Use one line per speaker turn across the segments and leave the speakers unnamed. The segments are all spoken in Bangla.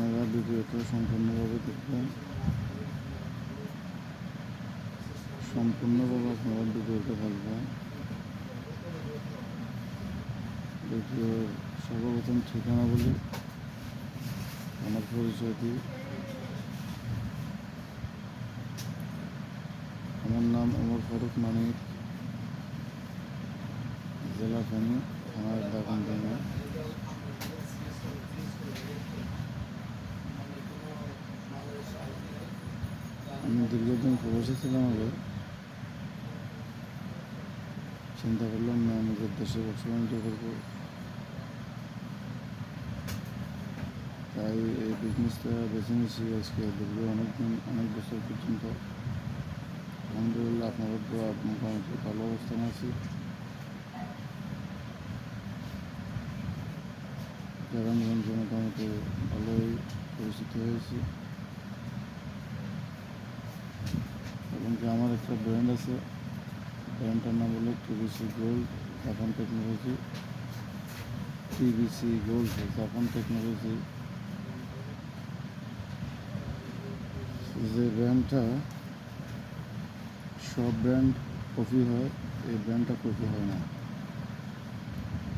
আপনারা ভিডিওটা সম্পূর্ণভাবে দেখবেন। সম্পূর্ণভাবে আপনারা ভিডিওটা দেখবেন ভিডিওর সর্বপ্রথম ঠিকানা বলি আমার পরিচয় দিই আমার নাম অমর ফারুক মানিক, জেলা ফেনী থানার দাগন থানা আমি দীর্ঘদিন প্রবাসী ছিলাম আগে। চিন্তা করলাম না নিজের দেশে ব্যবসা বাণিজ্য করব? তাই এই বিজনেসটা বেছে নিয়েছি আজকে দীর্ঘ অনেক দিন, অনেক বছর পর্যন্ত। আলহামদুলিল্লাহ আপনাদের দোয়া মোটামুটি ভালো অবস্থানে আছি। গ্রামগঞ্জ মোটামুটি ভালোই পরিচিত হয়েছি। এবং কি আমার একটা ব্র্যান্ড আছে। ব্র্যান্ডটার নাম হলো TVC gold Japan technology TVC gold Japan technology যে ব্র্যান্ডটা সব ব্র্যান্ড কপি হয়, এই ব্র্যান্ডটা কপি হয় না।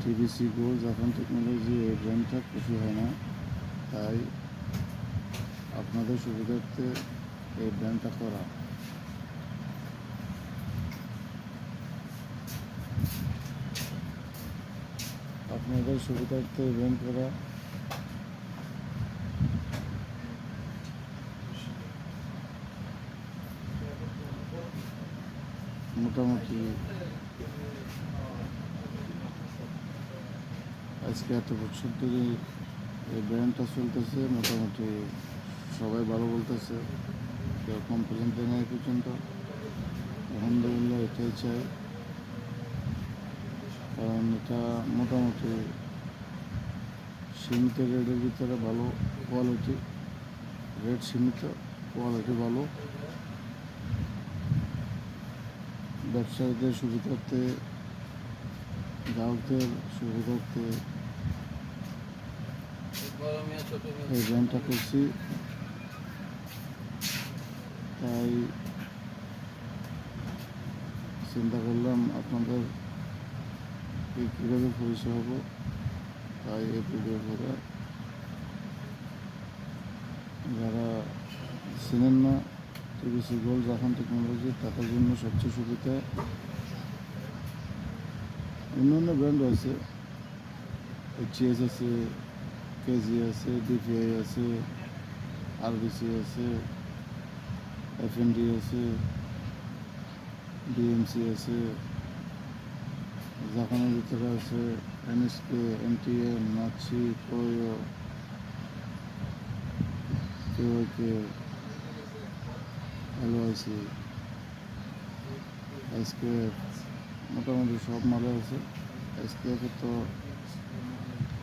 টিভিসি গোল্ড জাপান টেকনোলজি এই ব্র্যান্ডটা কপি হয় না। তাই আপনাদের সুবিধার্থে এই ব্র্যান্ডটা করা। আপনাদের সুবিধার্থে ব্র্যান্ড করা। মোটামুটি আজকে এত বছর ধরে এই ব্র্যান্ডটা চলতেছে, মোটামুটি সবাই ভালো বলতেছে। কেউ কমপ্লেন দেয় না এই পর্যন্ত। আলহামদুলিল্লাহ এটাই চাই। কারণ এটা মোটামুটি সীমিত রেটের ভিতরে ভালো কোয়ালিটি রেট সীমিত কোয়ালিটি ভালো। ব্যবসায়ীদের সুবিধার্থে গ্রাহকদের সুবিধার্থে এই ব্র্যান্ডটা করছি। তাই চিন্তা করলাম আপনাদের কীভাবে পরিচয় হব? তাই এই ভিডিও করে। যারা চিনেন না, টিভিসি গোল্ড জাপান টেকনোলজি, তাদের জন্য সবচেয়ে সুবিধা, অন্যান্য ব্র্যান্ড আছে। এইচএস আছে কেজি আছে ডিপিআই আছে আরবিসি আছে এফএনডি আছে ডিএমসি আছে। জাপানের ভিতরে আছে এনএসকে এনটিএম নাচি কোয়ো কেওকে এলওআইসি, এসকেএফ, মোটামুটি সব মালে আছে। এসকেএফের তো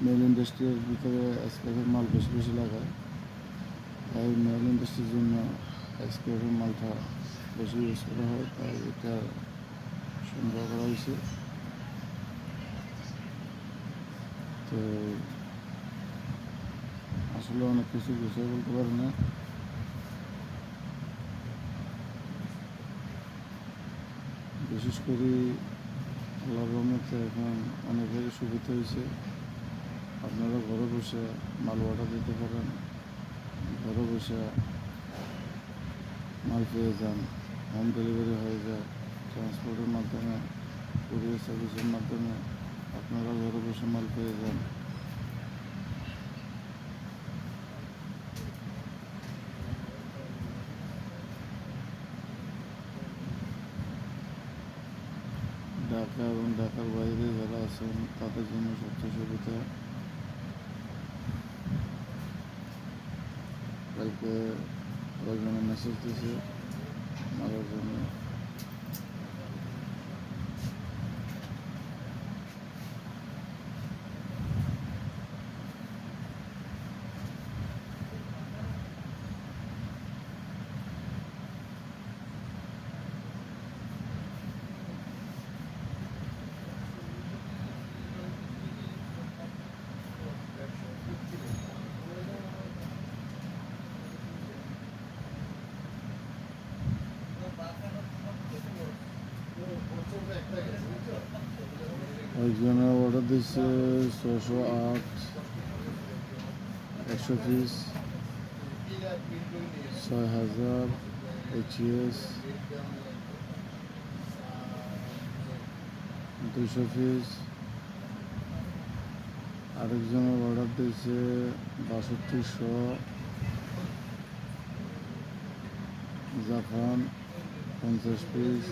মেল ইন্ডাস্ট্রির ভিতরে এসকেএফের মাল বেশি বেশি লাগায়। তাই মেল ইন্ডাস্ট্রির জন্য এসকেএফের মালটা বেশি ইউজ করা হয়, তাই এটা সংগ্রহ করা হয়েছে। আসলে অনেক কিছু বিষয় বলতে পারি না। বিশেষ করে রহমতে এখন অনেকেরই সুবিধা হয়েছে। আপনারা ঘরে বসে মাল অর্ডার দিতে পারেন, ঘরে বসে মাল পেয়ে যান হোম ডেলিভারি হয়ে যায়। ট্রান্সপোর্টের মাধ্যমে কুরিয়ার সার্ভিসের মাধ্যমে। আপনারা ঘরে বসে মাল পেয়ে যান। ঢাকা এবং ঢাকার বাইরে যারা আছেন, তাদের জন্য সবচেয়ে সুবিধা। কালকে কয়েকজনে মেসেজ দিয়েছে মারার জন্য। আরেকজনের অর্ডার দিচ্ছে ছশো আট, একশো পিস ছয় হাজার এইচএস দুশো পিস আরেকজনের অর্ডার দিয়েছে বাষট্টিশো। জাপান পঞ্চাশ পিস,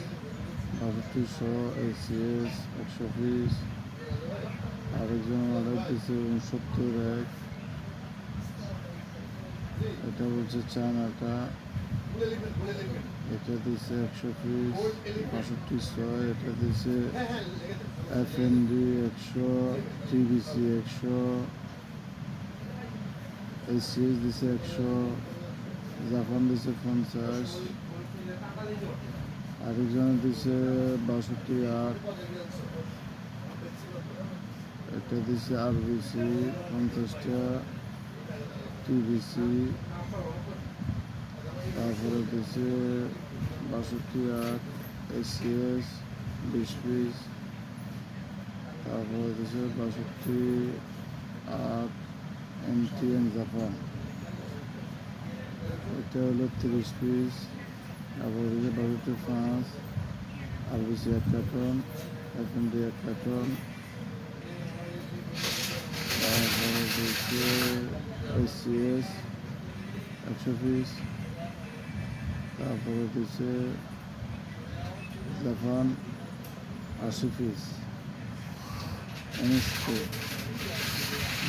বাষট্টিশো এসিএস একশো পিস আরেকজন অর্ডার দিয়েছে উনসত্তর এক। এটা বলছে চায়নাটা। এটা দিছে একশো পিস বাষট্টি ছয়। এটা দিছে এফ এন ডি একশো টিবিসি একশো এসিএস দিছে একশো, জাপান দিছে পঞ্চাশ। আরেকজনের দিছে বাষট্টি আট। এটা দিছে আরবিসি, পঞ্চাশটা টিবিসি, তারপরে দিছে বাষট্টি আট এসিএস বিশ পিস তারপরে দিছে বাষট্টি আট এমটিএন জাপান। এটা হলো তিরিশ পিস তারপরে দিছে বাষট্টি পাঁচ আরবিসি এক কার্টন এফএনডি এক কার্টন তারপরে দিচ্ছে এসিএস একশো পিস তারপরে দিচ্ছে জাপান আশি পিস এনএসকে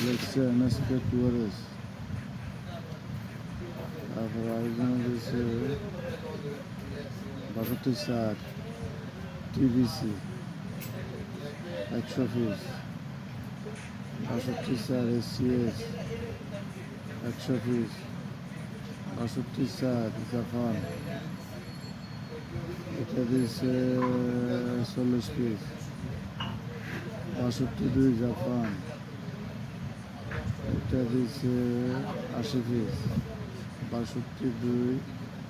লেগছে এনএসকে টুয়ারেস তারপর আরেকজন দিচ্ছে বাষট্টি ষাট টিবিসি একশো পিস বাষট্টি চার এসিএস একশো পিস বাষট্টি চার জাপান এটা দিয়েছে চল্লিশ পিস বাষট্টি দুই জাপান এটা দিয়েছে আশি পিস বাষট্টি দুই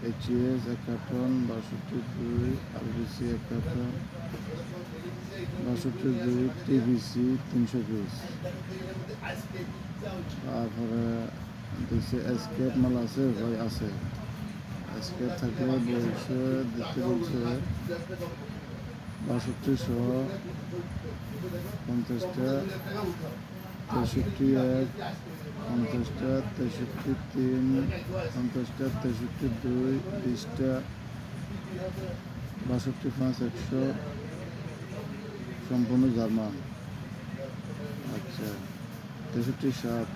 এইচএস এক কার্টন বাষট্টি দুই আরবিসি এক কার্টন বাষট্টি দুই টিবিসি তিনশো পিস তারপরে দিচ্ছে এসকেপ মাল আছে ভাই আছে এসকেপ থাকলে বলছে দিতে বলছে বাষট্টিশো পঞ্চাশটা তেষট্টি এক পঞ্চাশটা তেষট্টি তিন পঞ্চাশটা তেষট্টি দুই বিশটা বাষট্টি পাঁচ একশো সম্পূর্ণ জার্মান। আচ্ছা তেষট্টি সাত,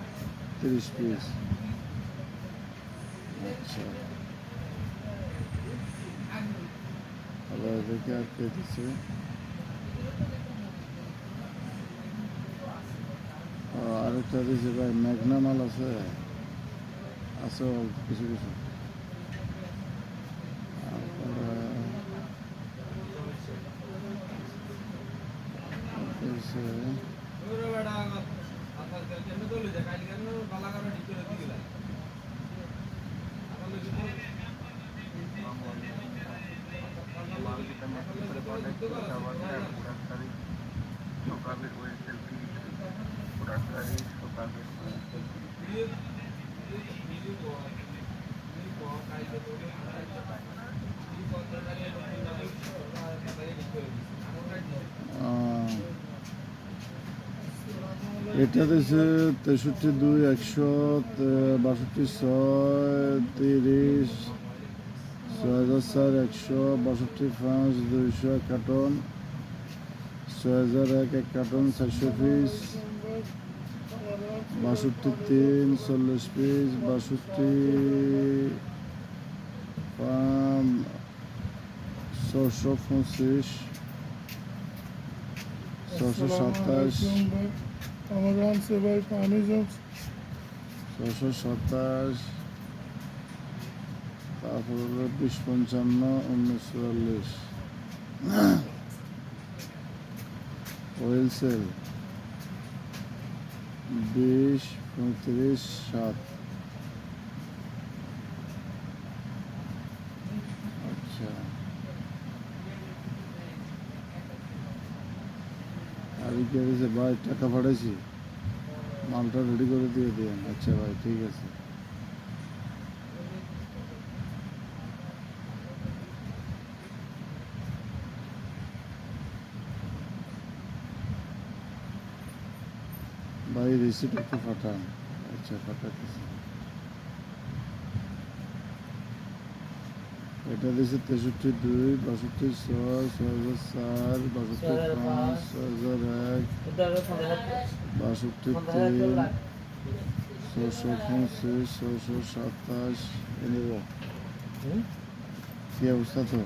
তিরিশ পিস। আচ্ছা। আবার এদিকে আর কে দিচ্ছে? আরেকটা দিচ্ছে ভাই, মেঘনা মাল আছে। আছে কিছু কিছু তারপরে দিচ্ছে এটা দিচ্ছে তেষট্টি দুই, একশো বাষট্টি ছয়, তিরিশ, ছয় হাজার চার, একশো, বাষট্টি পাঁচ, দুইশো এক কার্টন, ছয় হাজার এক এক কার্টন, চারশো পিস, বাষট্টি তিন, চল্লিশ পিস, বাষট্টি ছশো পঁচিশ ছশো সাতাশ
আমার সেবাই জমছে
ছশো সাতাশ তারপর হলো বিশ পঞ্চান্ন উনিশ চুয়াল্লিশ ওয়েলসেল বিশ পঁয়ত্রিশ সাত আচ্ছা লিখে দিয়েছে ভাই, টাকা পাঠাইছি। মালটা রেডি করে দিয়ে দিন। আচ্ছা ভাই, ঠিক আছে। ভাই রিসিপ্ট একটু পাঠান। আচ্ছা পাঠাতেছি এটা দিয়েছে তেষট্টি দুই বাষট্টি ছয় ছয় হাজার চার বাষট্টি পাঁচ। ছয় হাজার এক বাষট্টি তিন ছশো পঁচিশ ছশো সাতাশ এনেব কি অবস্থা তো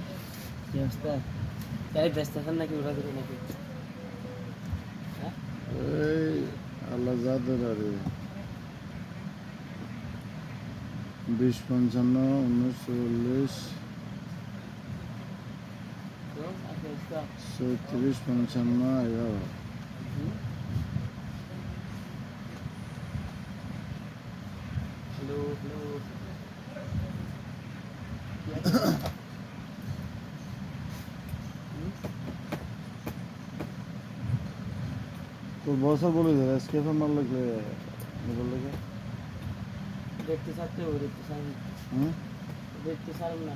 কি অবস্থা তাই ব্যস্ত আছেন নাকি ওরা করে নাকি
এই আল্লাহ যাদের আরে বিশ পঞ্চান্ন উনিশ চল্লিশ
তো আপনি অবস্থা
চৌত্রিশ পঞ্চান্ন এগারো তোর বছর বলে দেয় এসকেফে মার লাগলে নিবার লাগে
দেখতে চাচ্ছে ও দেখতে
হুম?
দেখতে চান না।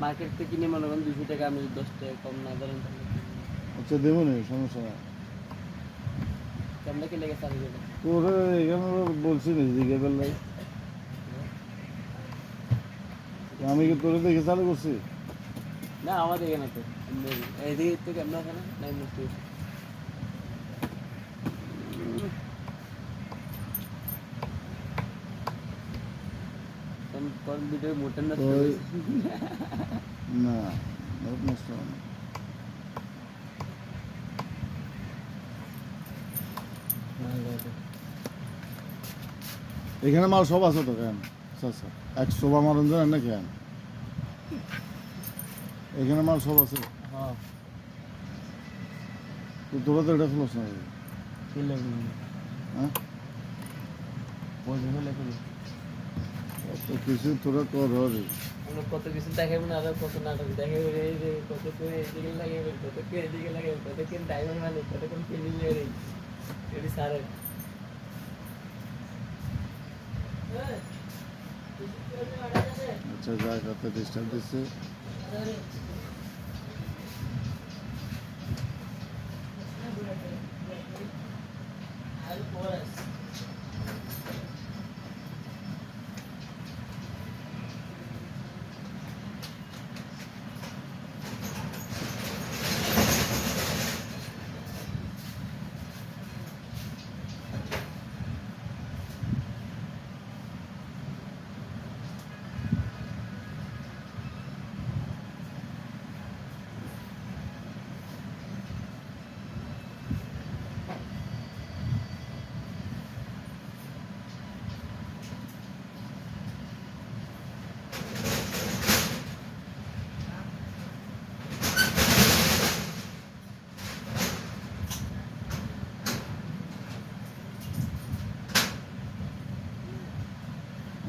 মার্কেট থেকে কিনে মনে করেন দুশো টাকা আমি দশ টাকা কম না ধরেন
আচ্ছা দেবো না সমস্যা না
কেমন কি লেগেছে করে
তোর এখানে বলছি না দিকে বেলায় আমি কি তোরে দেখে চালু করছি?
না আমাদের এখানে তো। এদিকে তো কেমন এখানে নাই মুক্তি কোন ভিডিও মোটর না
না বহুত নষ্ট না। এখানে মাল সব আছে তো কেন? আচ্ছা এক শোভা মারণ জানেন না কেন? এখানে মাল সব আছে?
হ্যাঁ।
তোরা তো এটা খোলস না। হ্যাঁ?
পয়সা হলে কোনো
তো কিছু তোরা কর রে
কত কিছু দেখাবো না আরও কত নাটক দেখাবো রে রে কত করে এদিকে লাগাবে কত করে এদিকে লাগাবে কত করে ডায়মন্ড মানে কত করে ফিলিং রে এটি সারে
আচ্ছা যা কত ডিস্টার্ব দিচ্ছে।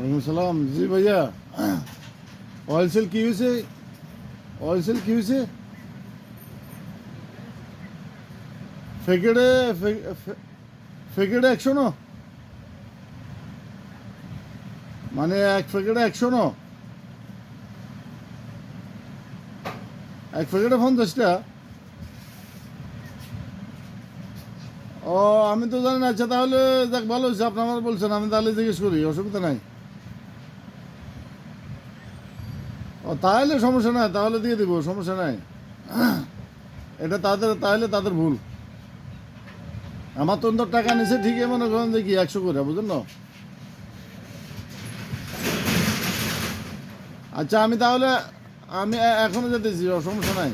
ওয়ালাইকুম সালাম। জি ভাইয়া। অয়েল সেল কি হয়েছে অয়েল সেল কি হয়েছে ফেকেডে ফেকেডে একশো ন। মানে এক প্যাকেটে একশো ন। এক প্যাকেটে পঞ্চাশটা। ও, আমি তো জানি না। আচ্ছা তাহলে দেখ ভালো হয়েছে আপনি আমার বলছেন, আমি তাহলে জিজ্ঞেস করি, অসুবিধা নাই। ও, তাহলে সমস্যা নাই, তাহলে দিয়ে দিব, সমস্যা নাই। এটা তাদের, তাহলে তাদের ভুল। আমার তো টাকা নিছে, ঠিকই মনে করেন দেখি একশো করে, বুঝলেন না আচ্ছা আমি তাহলে, আমি এখনও যেতেছি সমস্যা নাই।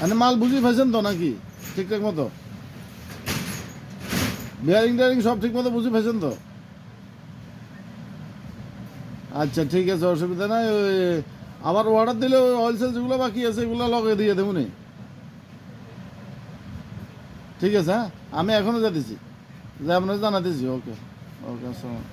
মানে মাল বুঝিয়ে ফেলছেন তো নাকি? ঠিকঠাক মতো? বিয়ারিং টিয়ারিং সব ঠিক মতো বুঝে ফেলছেন তো? আচ্ছা ঠিক আছে, অসুবিধা নাই, ওই, আবার অর্ডার দিলে ওই হোলসেল সেল যেগুলো বাকি আছে, এগুলো লগে দিয়ে দেবো ঠিক আছে হ্যাঁ? আমি এখনও যাতেছি যে আপনার জানাতেছি ওকে ওকে, আসসালাম